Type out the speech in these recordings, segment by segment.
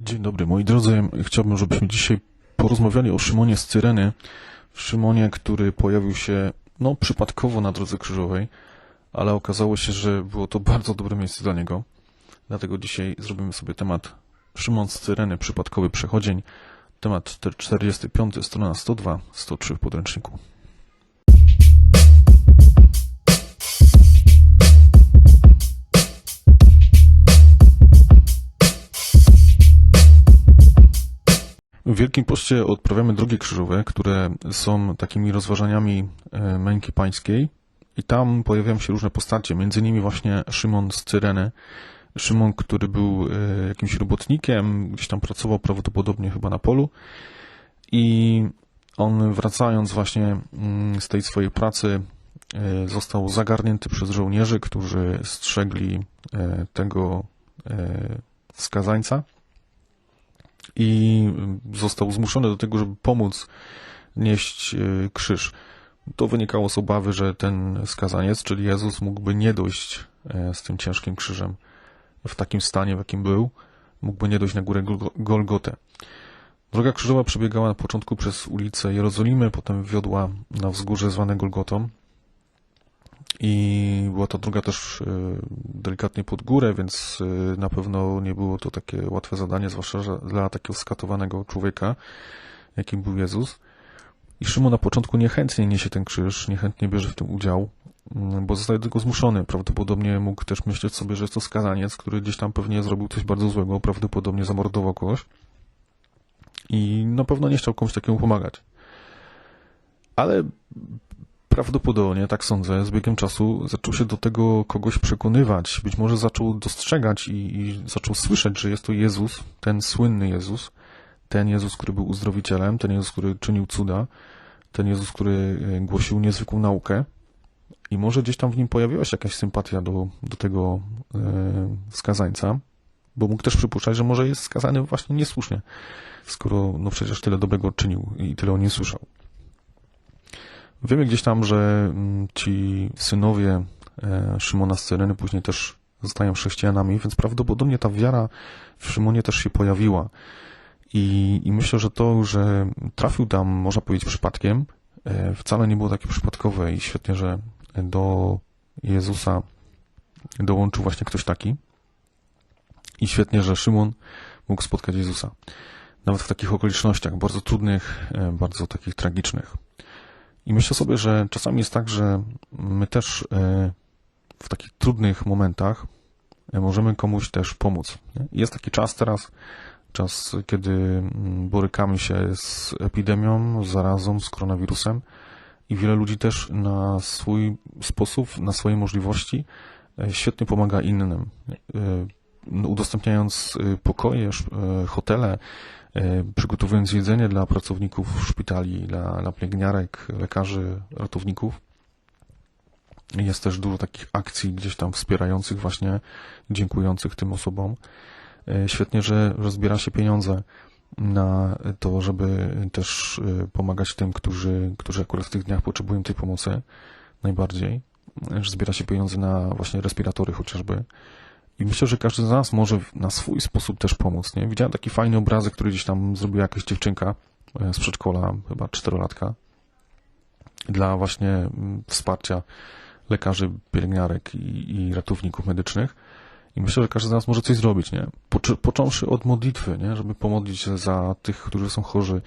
Dzień dobry, moi drodzy. Chciałbym, żebyśmy dzisiaj porozmawiali o Szymonie z Cyreny. Szymonie, który pojawił się, no, przypadkowo na drodze krzyżowej, ale okazało się, że było to bardzo dobre miejsce dla niego. Dlatego dzisiaj zrobimy sobie temat Szymon z Cyreny, przypadkowy przechodzień. Temat 45, strona 102, 103 w podręczniku. W Wielkim Poście odprawiamy drogie krzyżowe, które są takimi rozważaniami e, męki pańskiej. I tam pojawiają się różne postacie, między innymi właśnie Szymon z Cyreny. Szymon, który był e, jakimś robotnikiem, gdzieś tam pracował prawdopodobnie chyba na polu. I on wracając właśnie mm, z tej swojej pracy e, został zagarnięty przez żołnierzy, którzy strzegli tego skazańca i został zmuszony do tego, żeby pomóc nieść e, krzyż. To wynikało z obawy, że ten skazaniec, czyli Jezus, mógłby nie dojść e, z tym ciężkim krzyżem w takim stanie, w jakim był, mógłby nie dojść na górę Golgo- Golgotę. Droga krzyżowa przebiegała na początku przez ulicę Jerozolimy, potem wiodła na wzgórze zwane Golgotą. I była to droga też e, delikatnie pod górę, więc e, na pewno nie było to takie łatwe zadanie, zwłaszcza dla takiego skatowanego człowieka, jakim był Jezus. I Szymon na początku niechętnie niesie ten krzyż, niechętnie bierze w tym udział, mm, bo zostaje do tego zmuszony. Prawdopodobnie mógł też myśleć sobie, że jest to skazaniec, który gdzieś tam pewnie zrobił coś bardzo złego, prawdopodobnie zamordował kogoś. I na pewno nie chciał komuś takiemu pomagać. Ale prawdopodobnie, tak sądzę, z biegiem czasu zaczął się do tego kogoś przekonywać. Być może zaczął dostrzegać i, i zaczął słyszeć, że jest to Jezus, ten słynny Jezus, ten Jezus, który był uzdrowicielem, ten Jezus, który czynił cuda, ten Jezus, który e, głosił niezwykłą naukę. I może gdzieś tam w nim pojawiła się jakaś sympatia do, do tego e, bo mógł też przypuszczać, że może jest skazany właśnie niesłusznie, skoro no przecież tyle dobrego czynił i tyle o nim słyszał. Wiemy gdzieś tam, że mm, ci synowie e, Szymona z Cyreny później też zostają chrześcijanami, więc prawdopodobnie ta wiara w Szymonie też się pojawiła. I, I myślę, że to, że trafił tam, można powiedzieć, przypadkiem, e, wcale nie było takie przypadkowe i świetnie, że do Jezusa dołączył właśnie ktoś taki. I świetnie, że Szymon mógł spotkać Jezusa. Nawet w takich okolicznościach bardzo trudnych, e, bardzo takich tragicznych. I myślę sobie, że czasami jest tak, że my też e, w takich trudnych momentach e, możemy komuś też pomóc. Jest taki czas teraz, czas, kiedy mm, borykamy się z epidemią, z zarazą, z koronawirusem i wiele ludzi też na swój sposób, na swoje możliwości e, świetnie pomaga innym. Udostępniając pokoje, hotele, przygotowując jedzenie dla pracowników szpitali, dla, dla pielęgniarek, lekarzy, ratowników. Jest też dużo takich akcji gdzieś tam wspierających właśnie, dziękujących tym osobom. E, Świetnie, że, że zbiera się pieniądze na to, żeby też e, pomagać tym, którzy, którzy akurat w tych dniach potrzebują tej pomocy najbardziej. E, zbiera się pieniądze na właśnie respiratory chociażby. I myślę, że każdy z nas może na swój sposób też pomóc. Nie? Widziałem taki fajny obrazek, który gdzieś tam zrobiła jakaś dziewczynka e, z przedszkola, chyba czterolatka, dla właśnie mm, wsparcia lekarzy, pielęgniarek i, i ratowników medycznych. I myślę, że każdy z nas może coś zrobić, nie? Począwszy od modlitwy, nie? Żeby pomodlić się za tych, którzy są chorzy,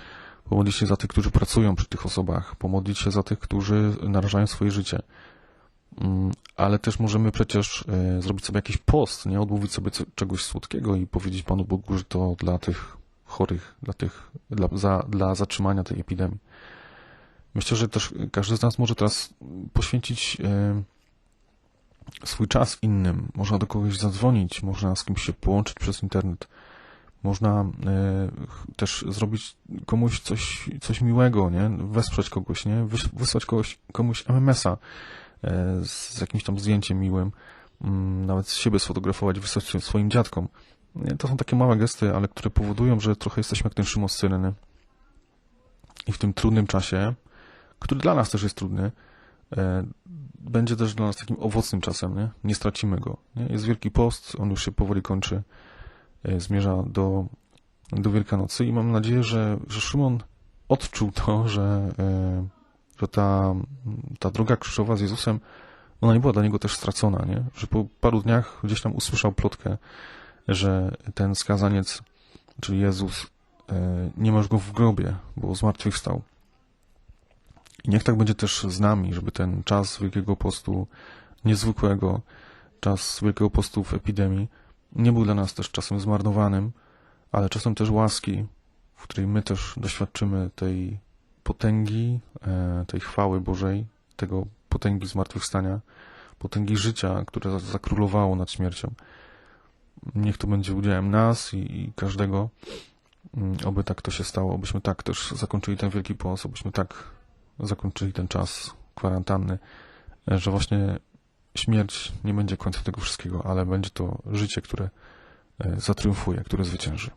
pomodlić się za tych, którzy pracują przy tych osobach, pomodlić się za tych, którzy narażają swoje życie. Mm, Ale też możemy przecież e, zrobić sobie jakiś post, nie? Odmówić sobie czegoś słodkiego i powiedzieć Panu Bogu, że to dla tych chorych, dla tych, dla, za, dla zatrzymania tej epidemii. Myślę, że też każdy z nas może teraz poświęcić e, swój czas innym. Można do kogoś zadzwonić, można z kimś się połączyć przez internet. Można e, też zrobić komuś coś, coś miłego, nie? Wesprzeć kogoś, nie? Wys- Wysłać kogoś, komuś MMS-a z jakimś tam zdjęciem miłym. Mm, Nawet z siebie sfotografować, wysłać swoim dziadkom. To są takie małe gesty, ale które powodują, że trochę jesteśmy jak ten Szymon z Cyreny. I w tym trudnym czasie, który dla nas też jest trudny, e, będzie też dla nas takim owocnym czasem, nie? Nie stracimy go. Nie? Jest Wielki Post, on już się powoli kończy, e, zmierza do do Wielkanocy i mam nadzieję, że, że Szymon odczuł to, że, że ta, ta droga krzyżowa z Jezusem, ona nie była dla niego też stracona, nie? Że po paru dniach gdzieś tam usłyszał plotkę, że ten skazaniec, czyli Jezus, e, nie masz go w grobie, bo zmartwychwstał. I niech tak będzie też z nami, żeby ten czas Wielkiego Postu niezwykłego, czas Wielkiego Postu w epidemii nie był dla nas też czasem zmarnowanym, ale czasem też łaski, w której my też doświadczymy tej potęgi, e, tej chwały Bożej, tego potęgi zmartwychwstania, potęgi życia, które zakrólowało nad śmiercią. Niech to będzie udziałem nas i, i każdego, Mm, oby tak to się stało, obyśmy tak też zakończyli ten Wielki Post, obyśmy tak zakończyli ten czas kwarantanny, e, że właśnie śmierć nie będzie końcem tego wszystkiego, ale będzie to życie, które e, zatriumfuje, które zwycięży.